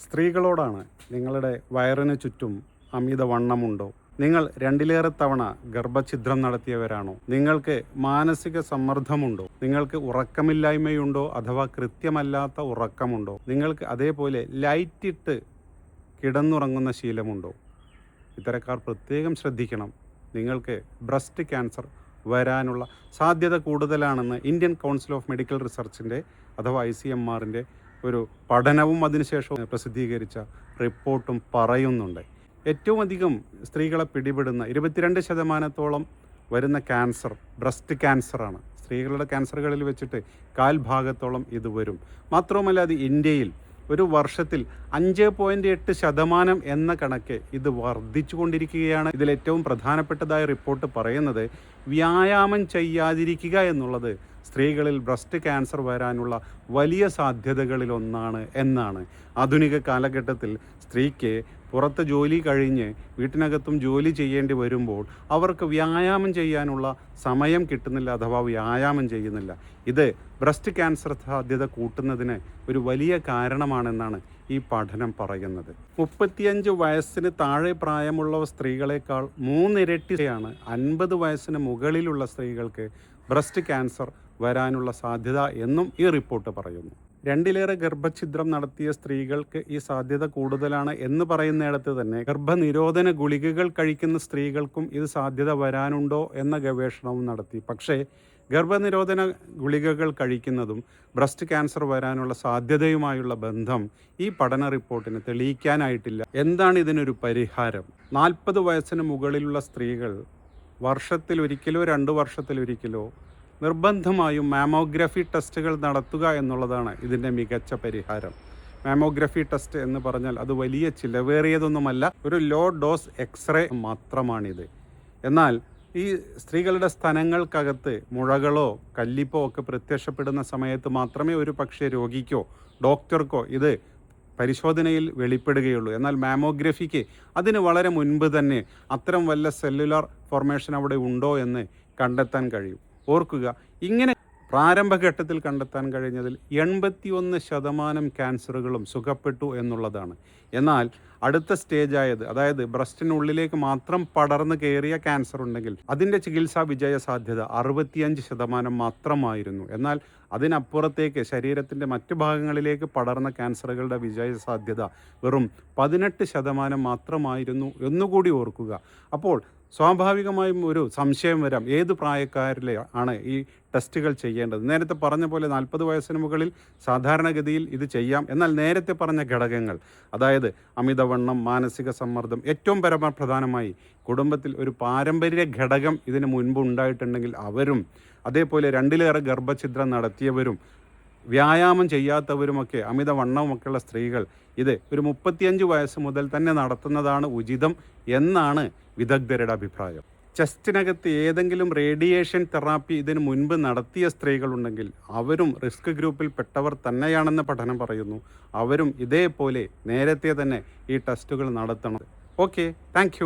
സ്ത്രീകളോടാണ് നിങ്ങളുടെ വയറിന് ചുറ്റും അമിത വണ്ണമുണ്ടോ നിങ്ങൾ രണ്ടിലേറെ തവണ ഗർഭഛിദ്രം നടത്തിയവരാണോ? നിങ്ങൾക്ക് മാനസിക സമ്മർദ്ദമുണ്ടോ? നിങ്ങൾക്ക് ഉറക്കമില്ലായ്മയുണ്ടോ അഥവാ കൃത്യമല്ലാത്ത ഉറക്കമുണ്ടോ? നിങ്ങൾക്ക് അതേപോലെ ലൈറ്റിട്ട് കിടന്നുറങ്ങുന്ന ശീലമുണ്ടോ? ഇത്തരക്കാർ പ്രത്യേകം ശ്രദ്ധിക്കണം. നിങ്ങൾക്ക് ബ്രസ്റ്റ് ക്യാൻസർ വരാനുള്ള സാധ്യത കൂടുതലാണെന്ന് ഇന്ത്യൻ കൗൺസിൽ ഓഫ് മെഡിക്കൽ റിസർച്ചിന്റെ അഥവാ ഐ സി എം ആറിന്റെ ഒരു പഠനവും അതിനുശേഷം പ്രസിദ്ധീകരിച്ച റിപ്പോർട്ടും പറയുന്നുണ്ട്. ഏറ്റവും അധികം സ്ത്രീകളെ പിടിപെടുന്ന ഇരുപത്തിരണ്ട് ശതമാനത്തോളം വരുന്ന ക്യാൻസർ ബ്രസ്റ്റ് ക്യാൻസറാണ്. സ്ത്രീകളുടെ ക്യാൻസറുകളിൽ വെച്ചിട്ട് കാൽ ഭാഗത്തോളം ഇത് വരും. മാത്രവുമല്ല അത് ഇന്ത്യയിൽ ഒരു വർഷത്തിൽ അഞ്ച് പോയിന്റ് എട്ട് ശതമാനം എന്ന കണക്ക് ഇത് വർദ്ധിച്ചുകൊണ്ടിരിക്കുകയാണ്. ഇതിൽ ഏറ്റവും പ്രധാനപ്പെട്ടതായ റിപ്പോർട്ട് പറയുന്നത് വ്യായാമം ചെയ്യാതിരിക്കുക എന്നുള്ളത് സ്ത്രീകളിൽ ബ്രസ്റ്റ് ക്യാൻസർ വരാനുള്ള വലിയ സാധ്യതകളിലൊന്നാണ് എന്നാണ് ആധുനിക കാലഘട്ടത്തിൽ സ്ത്രീക്ക് പുറത്ത് ജോലി കഴിഞ്ഞ് വീട്ടിനകത്തും ജോലി ചെയ്യേണ്ടി വരുമ്പോൾ അവർക്ക് വ്യായാമം ചെയ്യാനുള്ള സമയം കിട്ടുന്നില്ല അഥവാ വ്യായാമം ചെയ്യുന്നില്ല. ഇത് ബ്രസ്റ്റ് ക്യാൻസർ സാധ്യത കൂട്ടുന്നതിന് ഒരു വലിയ കാരണമാണെന്നാണ് ഈ പഠനം പറയുന്നത്. മുപ്പത്തിയഞ്ച് വയസ്സിന് താഴെ പ്രായമുള്ള സ്ത്രീകളെക്കാൾ മൂന്നിരട്ടിയാണ് അൻപത് വയസ്സിന് മുകളിലുള്ള സ്ത്രീകൾക്ക് ബ്രസ്റ്റ് ക്യാൻസർ വരാനുള്ള സാധ്യത എന്നും ഈ റിപ്പോർട്ട് പറയുന്നു. രണ്ടിലേറെ ഗർഭഛിദ്രം നടത്തിയ സ്ത്രീകൾക്ക് ഈ സാധ്യത കൂടുതലാണ് എന്ന് പറയുന്നിടത്ത് തന്നെ ഗർഭനിരോധന ഗുളികകൾ കഴിക്കുന്ന സ്ത്രീകൾക്കും ഇത് സാധ്യത വരാനുണ്ടോ എന്ന ഗവേഷണവും നടത്തി. പക്ഷേ ഗർഭനിരോധന ഗുളികകൾ കഴിക്കുന്നതും ബ്രസ്റ്റ് ക്യാൻസർ വരാനുള്ള സാധ്യതയുമായുള്ള ബന്ധം ഈ പഠന റിപ്പോർട്ടിന് തെളിയിക്കാനായിട്ടില്ല. എന്താണ് ഇതിനൊരു പരിഹാരം? നാൽപ്പത് വയസ്സിന് മുകളിലുള്ള സ്ത്രീകൾ വർഷത്തിലൊരിക്കലോ രണ്ട് വർഷത്തിലൊരിക്കലോ നിർബന്ധമായും മാമോഗ്രഫി ടെസ്റ്റുകൾ നടത്തുക എന്നുള്ളതാണ് ഇതിന്റെ മികച്ച പരിഹാരം. മാമോഗ്രഫി ടെസ്റ്റ് എന്ന് പറഞ്ഞാൽ അത് വലിയ ചിലവേറിയതൊന്നുമല്ല ഒരു ലോ ഡോസ് എക്സ്റേ മാത്രമാണിത്. എന്നാൽ ഈ സ്ത്രീകളുടെ സ്ഥലങ്ങൾക്കകത്ത് മുഴകളോ കല്ലിപ്പോ ഒക്കെ പ്രത്യക്ഷപ്പെടുന്ന സമയത്ത് മാത്രമേ ഒരു പക്ഷേ രോഗിക്കോ ഡോക്ടർക്കോ ഇത് പരിശോധനയിൽ വെളിപ്പെടുകയുള്ളൂ. എന്നാൽ മാമോഗ്രഫിക്ക് അതിന് വളരെ മുൻപ് തന്നെ അത്തരം വല്ല സെല്ലുലാർ ഫോർമേഷൻ അവിടെ ഉണ്ടോ എന്ന് കണ്ടെത്താൻ കഴിയും. ഓർക്കുക. ഇങ്ങനെ പ്രാരംഭഘട്ടത്തിൽ കണ്ടെത്താൻ കഴിഞ്ഞതിൽ എൺപത്തിയൊന്ന് ശതമാനം ക്യാൻസറുകളും സുഖപ്പെട്ടു എന്നുള്ളതാണ്. എന്നാൽ അടുത്ത സ്റ്റേജ് ആയത് അതായത് ബ്രസ്റ്റിനുള്ളിലേക്ക് മാത്രം പടർന്നു കയറിയ ക്യാൻസർ ഉണ്ടെങ്കിൽ അതിന്റെ ചികിത്സാ വിജയ സാധ്യത അറുപത്തിയഞ്ച് ശതമാനം മാത്രമായിരുന്നു. എന്നാൽ അതിനപ്പുറത്തേക്ക് ശരീരത്തിന്റെ മറ്റു ഭാഗങ്ങളിലേക്ക് പടർന്ന ക്യാൻസറുകളുടെ വിജയ സാധ്യത വെറും പതിനെട്ട് ശതമാനം മാത്രമായിരുന്നു എന്നുകൂടി ഓർക്കുക. അപ്പോൾ സ്വാഭാവികമായും ഒരു സംശയം വരാം. ഏത് പ്രായക്കാരിലെ ആണ് ഈ ടെസ്റ്റുകൾ ചെയ്യേണ്ടത്? നേരത്തെ പറഞ്ഞ പോലെ നാൽപ്പത് വയസ്സിന് മുകളിൽ സാധാരണഗതിയിൽ ഇത് ചെയ്യാം. എന്നാൽ നേരത്തെ പറഞ്ഞ ഘടകങ്ങൾ അതായത് അമിതവണ്ണം മാനസിക സമ്മർദ്ദം ഏറ്റവും പരമപ്രധാനമായി കുടുംബത്തിൽ ഒരു പാരമ്പര്യ ഘടകം ഇതിന് മുൻപ് ഉണ്ടായിട്ടുണ്ടെങ്കിൽ അവരും അതേപോലെ രണ്ടിലേറെ ഗർഭഛിദ്രം നടത്തിയവരും വ്യായാമം ചെയ്യാത്തവരുമൊക്കെ അമിതവണ്ണവുമൊക്കെയുള്ള സ്ത്രീകൾ ഇത് ഒരു മുപ്പത്തിയഞ്ച് വയസ്സ് മുതൽ തന്നെ നടത്തുന്നതാണ് ഉചിതം എന്നാണ് വിദഗ്ധരുടെ അഭിപ്രായം. ചെസ്റ്റിനകത്ത് ഏതെങ്കിലും റേഡിയേഷൻ തെറാപ്പി ഇതിനു മുൻപ് നടത്തിയ സ്ത്രീകളുണ്ടെങ്കിൽ അവരും റിസ്ക് ഗ്രൂപ്പിൽ പെട്ടവർ തന്നെയാണെന്ന് പഠനം പറയുന്നു. അവരും ഇതേപോലെ നേരത്തെ തന്നെ ഈ ടെസ്റ്റുകൾ നടത്തണം. Okay thank